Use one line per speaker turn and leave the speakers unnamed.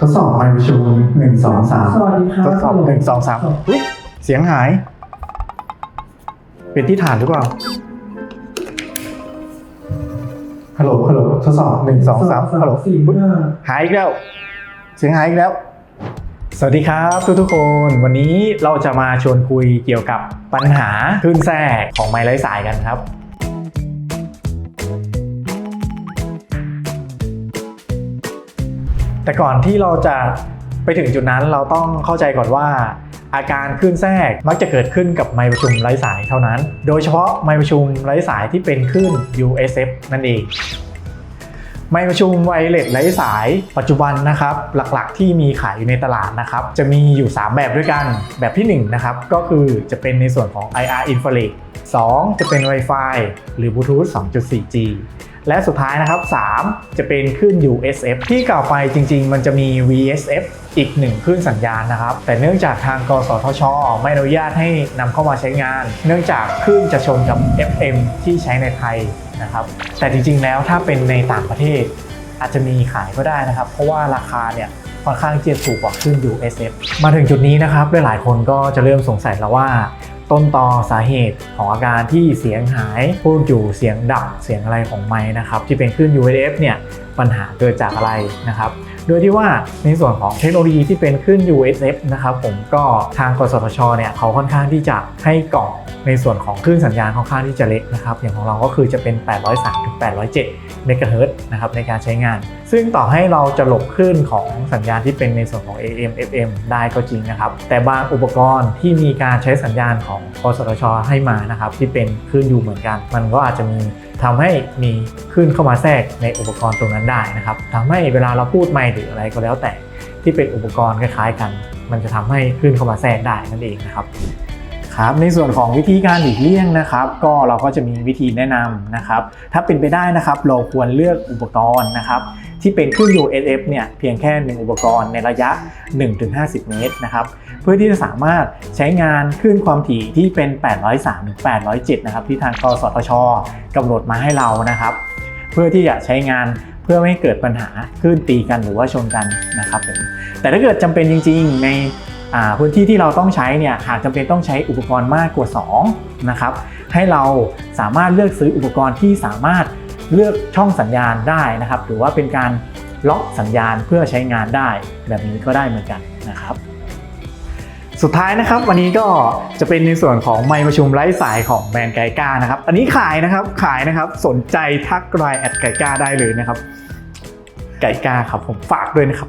ทดสอบไมค์ประชุมหนึ่งสองสาม
สวัสดีครับ
ทดสอบหนึ่งสองสามอุ๊ยเสียงหาย เป็นที่ฐานหรือเปล่าฮัลโหลฮัลโหลทดสอบหนึ่งสองสามฮัลโหล
สี่
อุ๊ย
ห้า
หายอีกแล้ว เสียงหายอีกแล้ว สวัสดีครับทุกทุกๆคน วันนี้เราจะมาชวนคุยเกี่ยวกับปัญหาคลื่นแทรกของไม้ไร้สายกันครับ แต่ก่อนที่เราจะไปถึงจุดนั้นเราต้องเข้าใจก่อนว่า อาการคลื่นแทรกมักจะเกิดขึ้นกับไมค์ประชุมไร้สายเท่านั้น โดยเฉพาะไมค์ประชุมไร้สายที่เป็นคลื่น USF นั่นเอง ไมค์ประชุมไวเลสไร้สายปัจจุบันนะครับ หลักๆ ที่มีขายอยู่ในตลาดนะครับ จะมีอยู่ 3 แบบด้วยกัน แบบที่ 1 นะครับ ก็คือจะเป็นในส่วนของ IR infrared 2 จะเป็น Wi-Fi หรือ Bluetooth 2.4G และสุดท้ายนะครับ 3 จะเป็นคลื่น USF ที่กล่าวไปจริง ๆ มันจะมี VSF อีกหนึ่งคลื่นสัญญาณนะครับ แต่เนื่องจากทางกสทช ไม่อนุญาตให้นำเข้ามาใช้งาน เนื่องจากคลื่นจะชนกับ FM ที่ใช้ในไทยนะครับ แต่จริงๆแล้วถ้าเป็นในต่างประเทศ อาจจะมีขายก็ได้นะครับ เพราะว่าราคาเนี่ย ค่อนข้างที่จะถูกกว่าคลื่น USF มาถึงจุดนี้นะครับหลายๆคนก็จะเริ่มสงสัยแล้วว่า ต้นตอสาเหตุของอาการที่เสียงหายพูดอยู่เสียงดับเสียงอะไรของไม้นะครับที่เป็นคลื่น USF เนี่ยปัญหาเกิดจากอะไรนะครับ โดยที่ว่าในส่วนของเทคโนโลยีที่เป็นคลื่น USF นะครับผมก็ทางกสทชเนี่ยเขาค่อนข้างที่จะให้กล่องในส่วนของคลื่นสัญญาณค่อนข้างที่จะเล็กนะครับอย่างของเราก็คือจะเป็น 803ถึง807เมกะเฮิรตซ์นะครับในการใช้งาน ซึ่งต่อให้เราจะหลบคลื่นของสัญญาณที่เป็นในส่วนของ AM FM ได้ก็จริงนะครับ แต่บางอุปกรณ์ที่มีการใช้สัญญาณของกสทช ให้มานะครับที่เป็นคลื่นอยู่เหมือนกัน มันก็อาจจะมีทำให้มีคลื่นเข้ามาแทรกในอุปกรณ์ตรงนั้นได้นะครับทำให้เวลาเราพูดไม่หรืออะไรก็แล้วแต่ที่เป็นอุปกรณ์คล้ายๆกัน มันจะทำให้คลื่นเข้ามาแทรกได้นั่นเองนะครับครับในส่วนของวิธีการหลีกเลี่ยงนะครับ ก็เราก็จะมีวิธีแนะนำนะครับ ถ้าเป็นไปได้นะครับเราควรเลือกอุปกรณ์นะครับ ที่เป็นคลื่น USF เนี่ยเพียงแค่หนึ่งอุปกรณ์ในระยะ 1-50 เมตรนะครับ เพื่อที่จะสามารถใช้งานคลื่นความถี่ที่เป็น 803 807 นะครับ ที่ทางกสทชกำหนดมาให้เรานะครับ เพื่อที่จะใช้งาน พื่อไม่ให้เกิดปัญหาคลื่นตีกันหรือว่าชนกันนะครับผมแต่ถ้าเกิดจำเป็นจริง ๆ ในพื้นที่ที่เราต้องใช้เนี่ยหากจำเป็นต้องใช้อุปกรณ์มากกว่า2นะครับให้เราสามารถเลือกซื้ออุปกรณ์ที่สามารถเลือกช่องสัญญาณได้นะครับหรือว่าเป็นการล็อกสัญญาณเพื่อใช้งานได้แบบนี้ก็ได้เหมือนกันนะครับ สุดท้ายนะครับวันนี้ก็จะเป็นในส่วนของไมค์ประชุมไร้สายของแบรนด์ไกก้านะครับ อันนี้ขายนะครับขายนะครับสนใจทักไลน์แอดไกก้าได้เลยนะครับ ไกก้าครับผมฝากด้วยนะครับ